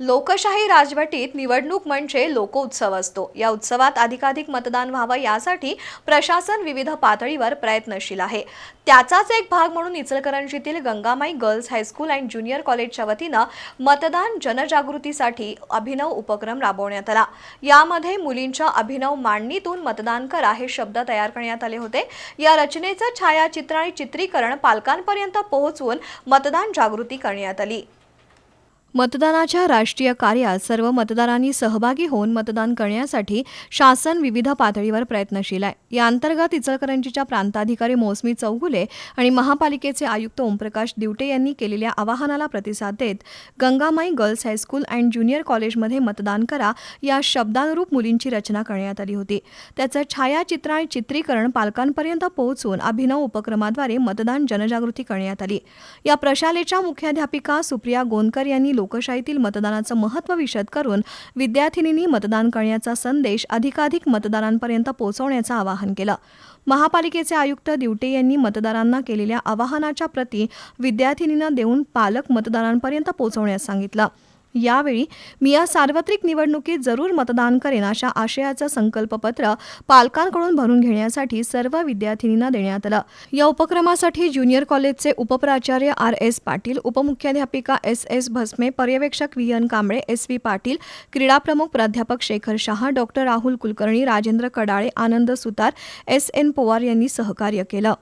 लोकशाही राजवटीत निवडणूक म्हणजे लोकोत्सव असतो. या उत्सवात अधिकाधिक मतदान व्हावं यासाठी प्रशासन विविध पातळीवर प्रयत्नशील आहे. त्याचाच एक भाग म्हणून इचलकरंजीतील Gangamai girls high school and junior कॉलेजच्या वतीनं मतदान जनजागृतीसाठी अभिनव उपक्रम राबवण्यात आला. यामध्ये मुलींच्या अभिनव मांडणीतून मतदान करा हे शब्द तयार करण्यात आले होते. या रचनेचं छायाचित्र आणि चित्रीकरण पालकांपर्यंत पोहोचवून मतदान जागृती करण्यात आली. मतदानाच्या राष्ट्रीय कार्यात सर्व मतदारांनी सहभागी होऊन मतदान करण्यासाठी शासन विविध पातळीवर प्रयत्नशील आहे. या अंतर्गत इचलकरंजीच्या प्रांताधिकारी मोसमी चौगुले आणि महापालिकेचे आयुक्त ओमप्रकाश दिवटे यांनी केलेल्या आवाहनाला प्रतिसाद देत Gangamai girls high school and junior कॉलेजमध्ये मतदान करा या शब्दानुरूप मुलींची रचना करण्यात आली होती. त्याचं छायाचित्र आणि चित्रीकरण पालकांपर्यंत पोहोचून अभिनव उपक्रमाद्वारे मतदान जनजागृती करण्यात आली. या प्रशालेच्या मुख्याध्यापिका सुप्रिया गोंदकर यांनी लोकशाहीतील मतदानाचं महत्त्व विशद करून विद्यार्थिनींनी मतदान करण्याचा संदेश अधिकाधिक मतदारांपर्यंत पोहोचवण्याचं आवाहन केलं. महापालिकेचे आयुक्त दिवटे यांनी मतदारांना केलेल्या आवाहनाच्या प्रती विद्यार्थिनींना देऊन पालक मतदारांपर्यंत पोहोचवण्यास सांगितलं. यावेळी मी या सार्वत्रिक निवडणुकीत जरूर मतदान करेन अशा आशयाचं संकल्पपत्र पालकांकडून भरून घेण्यासाठी सर्व विद्यार्थिनींना देण्यात आलं. या उपक्रमासाठी ज्युनियर कॉलेजचे उपप्राचार्य आर एस पाटील उपमुख्याध्यापिका एस एस भस्मे पर्यवेक्षक V N Kamble S V Patil क्रीडाप्रमुख प्राध्यापक Shekhar Shah doctor Rahul Kulkarni Rajendra Kadale Anand Sutar S N Pawar यांनी सहकार्य केलं.